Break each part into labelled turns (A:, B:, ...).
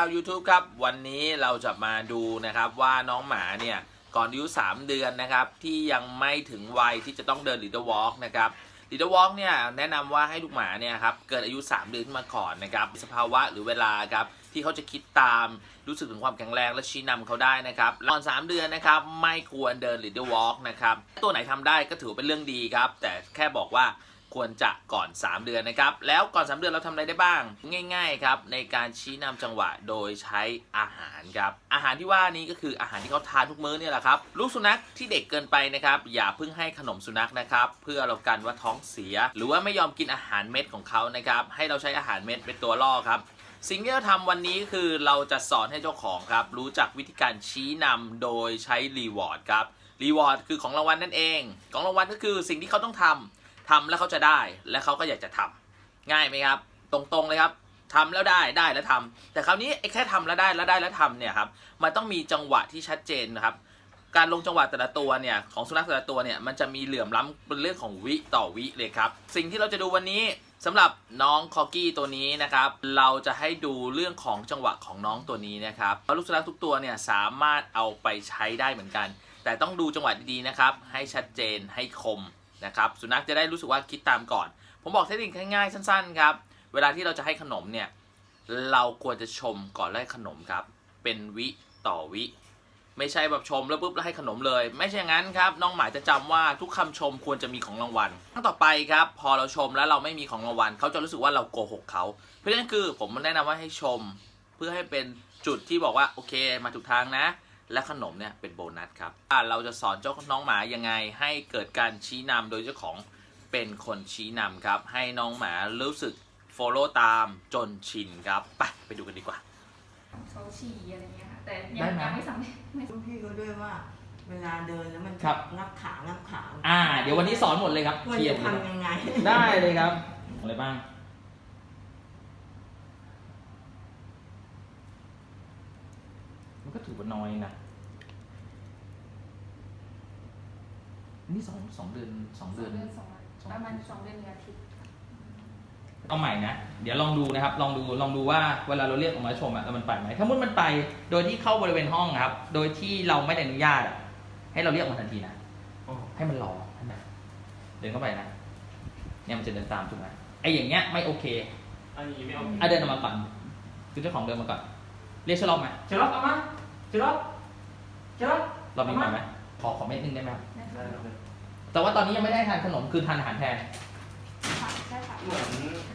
A: าว YouTube ครับ วันนี้เราจะมาดูนะครับว่าน้องหมาเนี่ย ก่อนอายุ 3 เดือนนะครับ ที่ยังไม่ถึงวัยที่จะต้องเดิน Leader Walk นะครับ Leader Walk เนี่ยแนะนำว่าให้ลูกหมาเนี่ยครับเกิดอายุ 3 เดือนขึ้นมาก่อนนะครับสภาวะหรือเวลาครับที่เขาจะคิดตามรู้สึกถึงความแข็งแรงและชี้นำเขาได้นะครับก่อน 3 เดือนนะครับไม่ควรเดิน Leader Walk นะครับตัวไหนทำได้ก็ถือเป็นเรื่องดีครับแต่แค่บอกว่า ควรจะก่อน 3 เดือนนะครับ แล้วก่อน 3 เดือนเราทำอะไรได้บ้าง ง่าย ๆ ครับ ในการชี้นำจังหวะโดยใช้อาหารครับ อาหารที่ว่านี้ก็คืออาหารที่เขาทานทุกมื้อเนี่ยแหละครับ ลูกสุนัขที่เด็กเกินไปนะครับ อย่าเพิ่งให้ขนมสุนัขนะครับ เพื่อเรากันว่าท้องเสีย หรือว่าไม่ยอมกินอาหารเม็ดของเขานะครับ ให้เราใช้อาหารเม็ดเป็นตัวล่อครับสิ่งที่เราทำวันนี้คือเราจะสอนให้เจ้าของครับ รู้จักวิธีการชี้นำโดยใช้รีวอร์ดครับรีวอร์ดคือของรางวัลนั่นเอง ของรางวัลก็คือสิ่งที่เขาต้องทำ ทำแล้วเขาจะได้และเขาก็อยากจะทำง่ายไหมครับ ตรงๆเลยครับทำแล้วได้ได้แล้วทำแต่คราวนี้ไอ้แค่ทำแล้วได้แล้วได้แล้วทำเนี่ยครับมันต้องมีจังหวะที่ชัดเจนนะครับ การลงจังหวะแต่ละตัวเนี่ยของสุนัขแต่ละตัวเนี่ยมันจะมีเหลื่อมล้ำเป็นเรื่องของวิต่อวิเลยครับ สิ่งที่เราจะดูวันนี้สำหรับน้องคอกี้ตัวนี้นะครับ เราจะให้ดูเรื่องของจังหวะของน้องตัวนี้นะครับเพราะลูกสุนัขทุกตัวเนี่ยสามารถเอาไปใช้ได้เหมือนกัน แต่ต้องดูจังหวะดีๆนะครับ ให้ชัดเจนให้คม นะครับสุนัขจะได้รู้สึกว่าคิดตามก่อน ผมบอกเทคนิคง่ายๆสั้นๆครับเวลาที่เราจะให้ขนมเนี่ยเราควรจะชมก่อนแล้วให้ขนมครับ เป็นวิต่อวิ ไม่ใช่แบบชมแล้วปุ๊บแล้วให้ขนมเลย ไม่ใช่อย่างนั้นครับน้องหมาจะจำว่าทุกคำชมควรจะมีของรางวัลครั้งต่อไปครับ พอเราชมแล้วเราไม่มีของรางวัลเขาจะรู้สึกว่าเราโกหกเขาเพราะฉะนั้นคือผมแนะนำว่าให้ชม เพื่อให้เป็นจุดที่บอกว่าโอเค มาถูกทางนะ และขนมเนี่ยเป็นโบนัสครับอะเราจะสอนเจ้าน้องหมายังไงให้เกิดการชี้นำโดยเจ้าของเป็นคนชี้นำครับ ให้น้องหมารู้สึก follow ตามจนชินครับ ไปไปดูกันดีกว่า
B: เขาฉี่อะไรเงี้ยค่ะแต่
A: ได้
B: ยัง
A: ไหม
B: ยังไม่สำเร็จไม่
C: รุ่นพี่ก็ด้วยว่า เวลาเดินแล้วมัน
A: ครับ
C: งับขางับขา
A: อ่า เดี๋ยววันนี้สอนหมดเลยครับ
C: ควร
A: เคลีย
C: จะ
A: ร์หมดเลย
C: ทำยังไง
A: ได้เลยครับอะไรบ้าง มันก็ถือ ว่าน้อยนะนี่สองสองเดือนสอง
B: ส
A: เดื
B: อ
A: องน
B: เดือนสองวันประมาณสองเดือนหนึ่งอาทิตย์
A: เอาใหม่นะ เดี๋ยวลองดูนะครับ ลองดู ลองดูว่าเวลาเราเรียกออกมาชมอะแล้วมันไปไหม ถ้ามุดมันไป โดยที่เข้าบริเวณห้องครับ โดยที่เราไม่ได้อนุญาตอะให้เราเรียกออกมาทันทีนะ ให้มันรอให้มันเดินเข้าไปนะ เนี่ยมันจะเดินตามถูกไหมไอ้อย่างเงี้ยไม่โอเค
D: อันนี้ไม่เอา
A: อะเดินออกมาก่อนคือเจ้าของเดินมาก่อน เรียกชะลอมไหม
D: เจล็อกเอามา เจล็อกเจล็อก
A: เรามีไหมไหมขอขอเม็ดนึงได้ไหมครับ
B: นะคะ
D: ได้ครับ
A: แต่ว่าตอนนี้ยังไม่ได้ทานขนมคือทานอาหารแทน
B: ค่ะใช่ค่ะ
D: เหมือน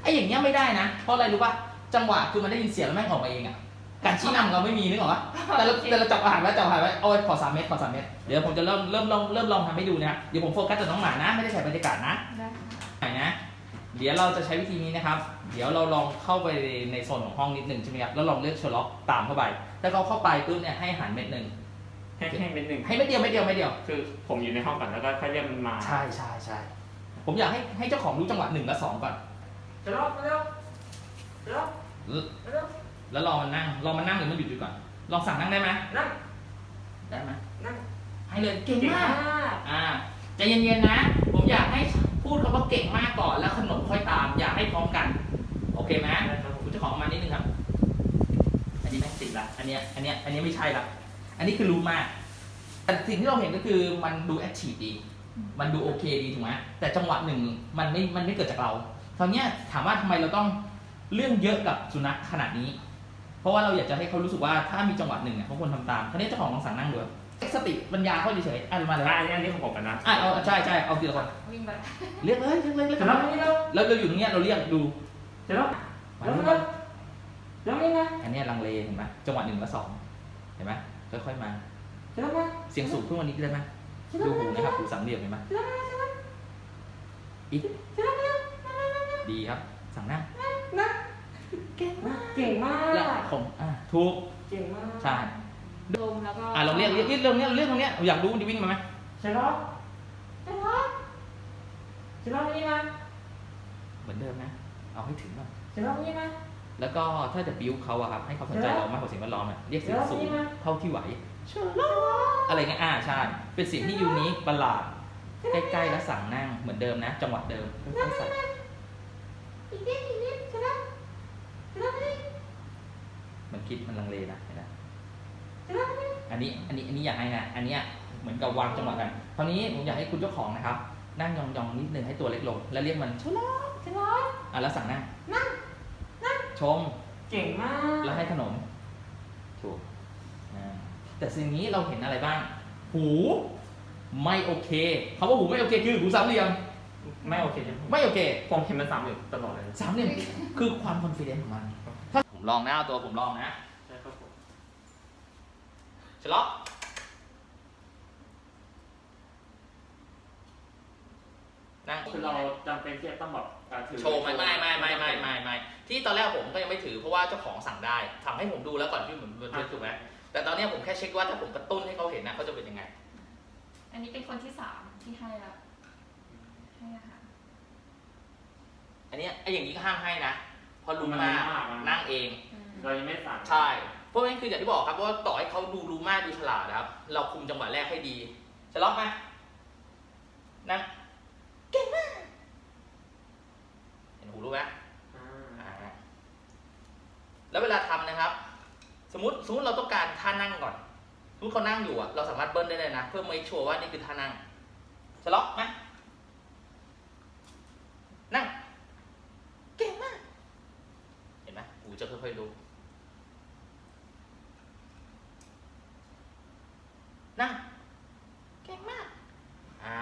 A: ไอ้อย่างเงี้ยไม่ได้นะ เพราะอะไรรู้ป่ะ จังหวะคือมันได้ยินเสียงแล้วแม่งออกมาเองอะการชี้นำเราไม่มีนึกออกปะแต่เราแต่เราจับอาหารไว้จับอาหารไว้เอาไว้ขอสามเม็ดขอสามเม็ดเดี๋ยวผมจะเริ่มเริ่มลองเริ่มลองทำให้ดูนะครับเดี๋ยวผมโฟกัสแต่น้องหมานะ ไม่ได้ใส่บรรยากาศนะ
B: ได้ค่ะ
A: ไหนนะ เดี๋ยวเราจะใช้วิธีนี้นะครับ เดี๋ยวเราลองเข้าไปในโซนของห้องนิดหนึ่งใช่ไหมครับ แล้วลองเลือกเชอร์ล็อกตามเข้าไป ถ้าเขาเข้าไปปุ๊บเนี่ยให้อาหารเม็ดหนึ่ง
D: ให้ให้เป็นหนึ่ง
A: ให้เม็ดเดียวเม็ดเดียวเม็ดเดียว
D: คือผมอยู่ในห้องก่อนแล้วก็ค่อยเรียกมันมา
A: ใช่ใช่ใช่ ผมอยากให้ให้เจ้าของรู้จังหวะหนึ่งและสองก่อน
D: เจล็อกเร็วเจล็อกเร็ว
A: แล้วรอมันนั่ง รอมันนั่งหรือมันหยุดอยู่ก่อน ลองสั่งนั่งได้ไหม
D: นั่ง
A: ได้ไหม
D: นั่ง
A: ให้เลย เก่ง
D: เก่ง
A: มาก
D: มาก
A: อ่า ใจเย็นๆนะ ผมอยากให้ พูดคำว่าเก่งมากก่อนแล้วขนมค่อยตาม อยากให้พร้อมกัน โอเคไหม
D: ได้ครับผม
A: คุณเจ้าของเอามานิดนึงครับ อันนี้แม่งติดละอันเนี้ยอันเนี้ยอันเนี้ยไม่ใช่ละอันนี้คือรู้มากแต่สิ่งที่เราเห็นก็คือมันดูแอคทีฟดี มันดูโอเคดีถูกไหมแต่จังหวะหนึ่งมันไม่มันไม่เกิดจากเราคราวเนี้ยถามว่าทำไมเราต้องเรื่องเยอะกับสุนัขขนาดนี้ เพราะว่าเราอยากจะให้เขารู้สึกว่าถ้ามีจังหวะหนึ่งเนี่ยเขาควรทำตามคราวนี้เจ้าของลองสั่งนั่งดูครับ สติปัญญาเขาเฉยๆอะมาเลย
D: อะอันนี้อันนี้ของผมกันนะ
A: อะเอาใช่ใช่เอาทีละคน
B: วิ่งไป
A: เรียกเลยเรียกเลยเรียก
D: เจ
A: เล
D: ล็อก
A: ย
D: นี่เร็ว
A: แล้วเราอยู่ตรงเนี้ยเราเรียกดู
D: เจล็อก
A: มา
D: เร็ว
A: ดู
D: เร็วเร็วนี่นะ
A: อันเนี้ยลังเลเห็นไหมจังหวะหนึ่งและสองเห็นไหมค่อยๆมา
D: เจล็อกมา
A: เสียงสูงขึ้นวันนี้ได้ไหมดูหูนะครับหูสามเหลี่ยมเห็นไหมอีกดีครับ สั่งนั่ง
D: นะเก่งมากเก่งมา
A: แล้ว
D: ก
A: ผมอะถูก
D: เก่งมาก
A: ใช่
B: ดมแล้วก็
A: อะเราเรียกเรียกเรียกเรื่องเนี้ยเรื่องตรงเนี้ยอยากรู้มันจะวิ่งมาไหม
D: เจล็อกเจล็อกเจล็อกนี่มา
A: เหมือนเดิมนะ เอาให้ถึงก่อน
D: เจล็อกนี่มา
A: แล้วก็ถ้าจะบิ้วเขาอะครับให้เขาสนใจเรามากกว่าสิ่งแวดล้อมอะเรียกเสียงสูง
D: เดี๋ยวนี่นะ
A: เท่าที่ไหวอะไรเงี้ยอ่าใช่เป็นเสียงที่ยูนิคประหลาดใกล้ๆแล้วสั่งนั่งเหมือนเดิมนะ จังหวะเดิมค่อยๆใส่
D: อีกนิดอีกนิดเจล็อกเจล็อกนี่
A: แมันคิดมันลังเลนะเห็นไหม อันนี้อันนี้อันนี้อยากให้นะอันเนี้ยเหมือนกับวางจังหวะกันคราวนี้ผมอยากให้คุณเจ้าของนะครับ นั่งยองๆนิดนึงให้ตัวเล็กลง แล้วเรียกมันชลอชลออะแล้วสั่งนั่งนั่งนั่งชม
E: เก่งมาก
A: แล้วให้ขนม ถูกอ่าแต่สิ่งนี้เราเห็นอะไรบ้าง หูไม่โอเคคำว่าหูไม่โอเคคือหูสามเหลี่ยม
D: ไม่โอเคใช่ไหม
A: ไม่โอเค
D: ผมเห็นมันสามอยู่ตลอดเลย
A: สามเหลี่ยมคือความคอนฟิเดนซ์ของมันถ้าผมลองนะเอาตัวผมลองนะ
D: ใช่ครับผม
A: ฉลอนั่ง
D: คือเราจำเป็นที่จะต้องแบบการถือ
A: โชว์ไม่ไม่ไม่ไม่ไม่ไม่ไม่ที่ตอนแรกผมก็ยังไม่ถือเพราะว่าเจ้าของสั่งได้ทำให้ผมดูแล้วก่อนที่เหมือนมันถูกไหมแต่ตอนเนี้ยผมแค่เช็คว่าถ้าผมกระตุ้นให้เขาเห็นนะเขาจะเป็นยังไง
B: อันนี้เป็นคนที่สามที่ให้ละให้อาหาร
A: อันเนี้ยไอ้อย่างนี้ก็ห้ามให้นะเพราะรู้มากนั่งเอง
B: อืม
D: เรายังไม่สั่ง
A: ใช่เพ ราะงั้นคืออย่างที่บอกครับว่าต่อให้เขาดูรู้มากดูฉลาดนะครับ เราคุมจังหวะแรกให้ดี จะล็อกไหมนั่งเก่งมากเห็นหูรู้ไหม
D: อ่า
A: แล้วเวลาทำนะครับ สมมติสมมติเราต้องการท่านั่งก่อนสมมติเขานั่งอยู่อะเราสามารถเบิ้ลได้เลยนะ เพื่อไม่ชัวร์ว่านี่คือท่านั่งจะล็อกไหมนั่ง เก่งมาก เห็นไหมหูจะค่อยๆรู้ นั่งเก่งมาก อ่า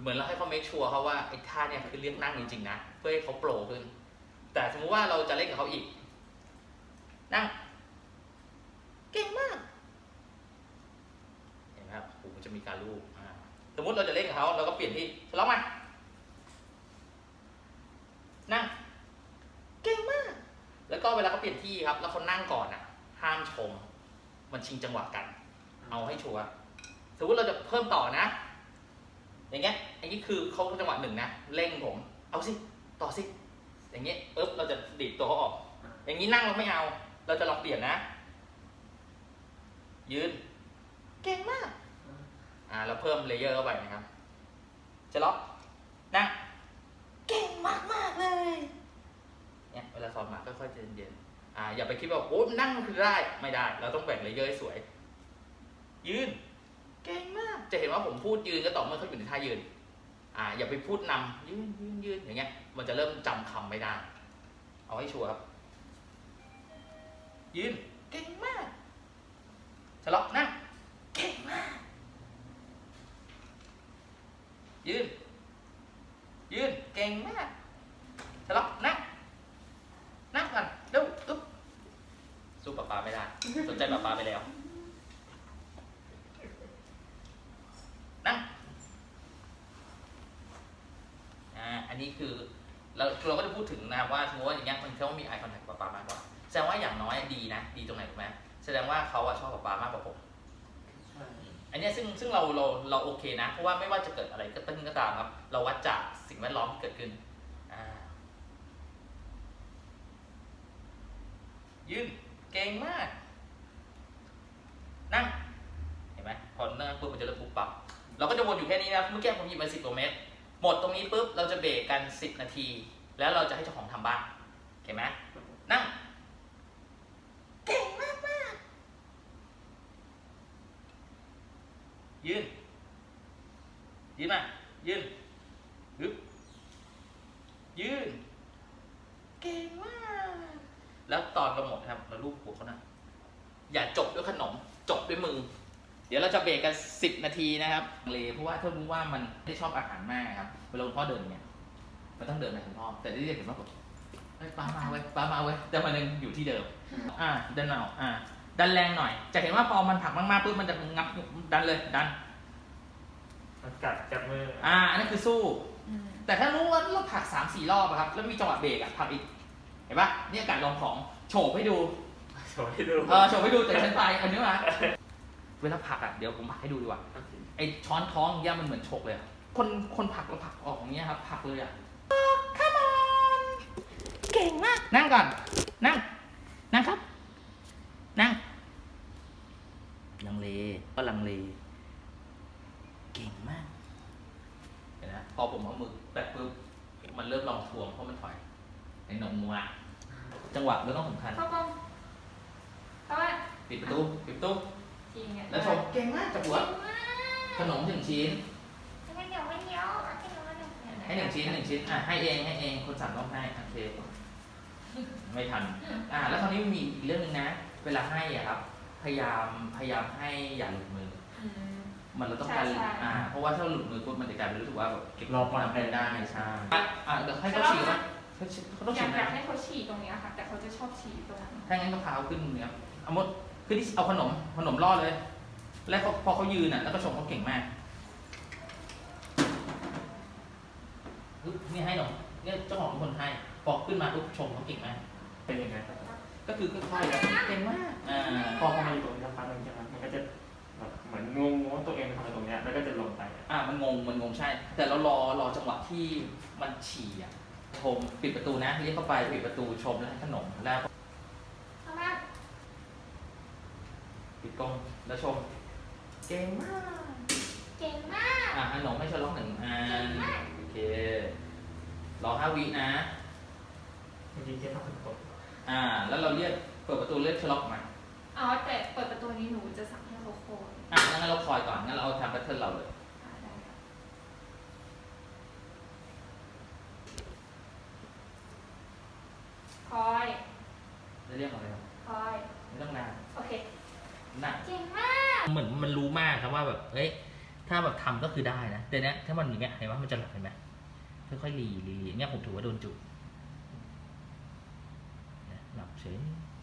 A: เหมือนเราให้เขาเมคชัวร์เขาว่าไอ้ท่าเนี่ยคือเรียกนั่งจริงๆนะ เพื่อให้เขาโปรขึ้น แต่สมมติว่าเราจะเล่นกับเขาอีก นั่ง เก่งมาก เห็นไหมครับหูมันจะมีการลูบอ่าสมมติเราจะเล่นกับเขาเราก็เปลี่ยนที่ทะเลาะมา นั่ง เก่งมาก แล้วก็เวลาเขาเปลี่ยนที่ครับ แล้วเขานั่งก่อนอะ ห้ามชม มันชิงจังหวะกัน เอาให้ชัวร์สมมติเราจะเพิ่มต่อนะ อย่างเงี้ยอันนี้คือเขาจังหวะหนึ่งนะเร่งผม เอาสิต่อสิอย่างเงี้ยปึ๊บเราจะดีดตัวเขาออก อย่างนี้นั่งเราไม่เอา เราจะลองเปลี่ยนนะ ยืน เก่งมากอ่าเราเพิ่มเลเยอร์เข้าไปนะครับ จะล็อกนั่งเก่งมากมากเลยเนี่ยเวลาสอนมาค่อยๆใจเย็นๆอ่าอย่าไปคิดว่าโอ้นั่งคือได้ไม่ได้ เราต้องแบ่งเลเยอร์ให้สวย ยืน เก่งมาก จะเห็นว่าผมพูดยืนก็ต่อเมื่อเขาอยู่ในท่ายืน อ่า อย่าไปพูดนำยืนยืนยืนอย่างเงี้ย มันจะเริ่มจำคำไม่ได้ เอาให้ชัวร์ครับ ยืน เก่งมากฉลอกนั่ง เก่งมาก ยืน ยืน เก่งมากฉลอกนั่ง นั่งก่อนเร็วอึ๊บสู้ป๊าป๊าไม่ได้ สนใจป๊าป๊าไปแล้ว นั่ง อ่าอันนี้คือเราเราก็จะพูดถึงนะครับว่าสมมติว่าอย่างเงี้ยมันเขามี eye contact กับป๊าป๊ามากกว่า แสดงว่าอย่างน้อยดีนะ ดีตรงไหนรู้ไหมแสดงว่าเขาอะชอบป๊าป๊ามากกว่าผม
D: ใช่
A: อันเนี้ยซึ่งซึ่งเราเราเราโอเคนะ เพราะว่าไม่ว่าจะเกิดอะไรก็ตึ้งก็ตามครับ เราวัดจากสิ่งแวดล้อมที่เกิดขึ้นอ่ายืนเก่งมาก นั่ง เห็นไหมพอนั่งปุ๊บมันจะเริ่มปุ๊บปั๊บเราก็จะวนอยู่แค่นี้นะ เมื่อกี้ผมหยิบมาสิบกว่าเมตร หมดตรงนี้ปุ๊บเราจะเบรกกันสิบนาที แล้วเราจะให้เจ้าของทำบ้างเห็นไหมนั่ง เก่งมากมากยืนยืนมายืนฮึบยืน เก่งมาก แล้วตอนเราหมดนะครับเราลูบหัวเขานะ อย่าจบด้วยขนม จบด้วยมือ เดี๋ยวเราจะเบรกกัน 10 นาทีนะครับเลยเพราะว่าถ้ารู้ว่ามันไม่ได้ชอบอาหารมากครับเวลาคุณพ่อเดินเนี่ยมันต้องเดินไปคุณพ่อแต่ที่เห็นว่าแบบเฮ้ยป้ามาเว้ยป้ามาเว้ยแต่มันยังอยู่ที่เดิม อ่าดันเอาอ่า ดันแรงหน่อย จะเห็นว่าพอมันผลักมากๆปุ๊บมันจะงับดันเลยดัน
D: มันกัดจับมือ
A: อ่า อันนั้นคือสู้
B: อืม
A: แต่ถ้ารู้ว่าเราผลักสามสี่รอบอะครับ แล้วมีจังหวะเบรกอะผลักอีก เห็นปะนี่การลองของโฉบให้ดู
D: โชว์ให้ดู
A: เออโฉบให้ดูแต่ฉันไปอันนี้มา เวลาผลักอะเดี๋ยวผมผลักให้ดูดีกว่าไอช้อนท้องอย่างเงี้ยมันเหมือนฉกเลยอะคนคนผลักเราผลักออกอย่างเงี้ยครับผลักเลยอะ come on เก่งมาก นั่งก่อน นั่ง นั่งครับ นั่ง ลังเลก็ลังเล เก่งมาก เห็นไหมพอผมเอามือแตะปุ๊บมันเริ่มลองทวงเพราะมันถอยในหนมมัวจังหวะเราต้องสำคัญ
B: เข้ากล้องเพราะว่า
A: ปิดประตูปิดประตู
B: จริงเนี่ย
A: แล้วชมเก่งมากจับหัว
B: เก่งมาก
A: ขนมหนึ่งชิ้น
B: ไม่เดี๋ยวไม่เดี๋ยวให้น้องหนึ่ง
A: ให้หนึ่งชิ้นหนึ่งชิ้นอะให้เองให้เองคนสั่งต้องให้โอเคไม่ทันอะแล้วคราวนี้มีอีกเรื่องหนึงนะ เวลาให้อะครับ พยายามพยายามให้อย่าหลุดมือ
B: อืม
A: มันเราต้องการ
B: ใช่ใช่
A: อ่า เพราะว่าถ้าหลุดมือปุ๊บมันจะกลายเป็นรู้สึกว่าแบบเก็บ
D: รอปลอด
A: ทำ
D: ภัย
A: ไม่ได้ใช่อะอะเดี๋ยวให้เขาฉีกนะเขาฉีกเขาต้อง
B: อ
A: ฉี
B: ยาก
A: ก
B: อยา
A: นะ
B: กให้เขาฉี่ตรงเนี้ยค่ะ แต่เขาจะชอบฉี่ตรงนั้น
A: ถ้างั้นก็พาเขาขึ้นเนี้ยเอามด ขึ้นที่เอาขนมขนมล่อเลย แล้วเขาพอเขายืนอะ แล้วก็ชมเขาเก่งมากฮึบนี่ให้หนมเนี่ยเจ้าของเป็นคนให้พอขึ้นมาปุ๊บชมเขาเก่งมาก
D: เป็นยังไงครับ
A: ก็คือค่อยๆแล้วเก่งมากอ่า
D: พอมาอยู่ตรงนี้สักพักหนึงใช่ไหมมันก็จะแบบเหมือนงงว่าตัวเองทำอะไรตรงเนี้ยแล้วก็จะลงไป
A: อ่ามันงงมันงงใช่ แต่เรารอรอจังหวะที่มันฉี่อะชมปิดประตูนะเรียกเข้าไปปิดประตูชมแล้วให้ขนมแล้ว
B: เอามา
A: ปิด กล้องแล้วชม เก่งมาก
B: เก่งมาก
A: อะขนมให้ฉลองหนึ่งอั
B: เก่
A: น
B: งมาก
A: โอเครอห้าวินะ
D: เมื่อกี้แค่ทำเป็นกด
A: อ่า แล้วเราเรียกเปิดประตูเรียกฉลองมา
B: อ๋อแต่เปิดประตูนี้หนูจะสั่งให้เขาโคน
A: อะงั้นเราคอยก่อนงั้นเราเอาทำแพทเทิร์นเราเลย
B: อ่าได้ค่ะคอย
A: จะเรียกอะไรครับ
B: คอย
A: ไม่ต้องนาน
B: โอเค
A: นะ
B: เก่งมาก
A: เหมือนมันรู้มากครับว่าแบบเฮ้ยถ้าแบบทำก็คือได้นะแต่เนี้ยถ้ามันอย่างเงี้ยเห็นว่ามันจะหลับเห็นไหมค่อยๆหลีหลีหลีเนี่ยผมถือว่าโดนจุดเนี่ยหลับเฉย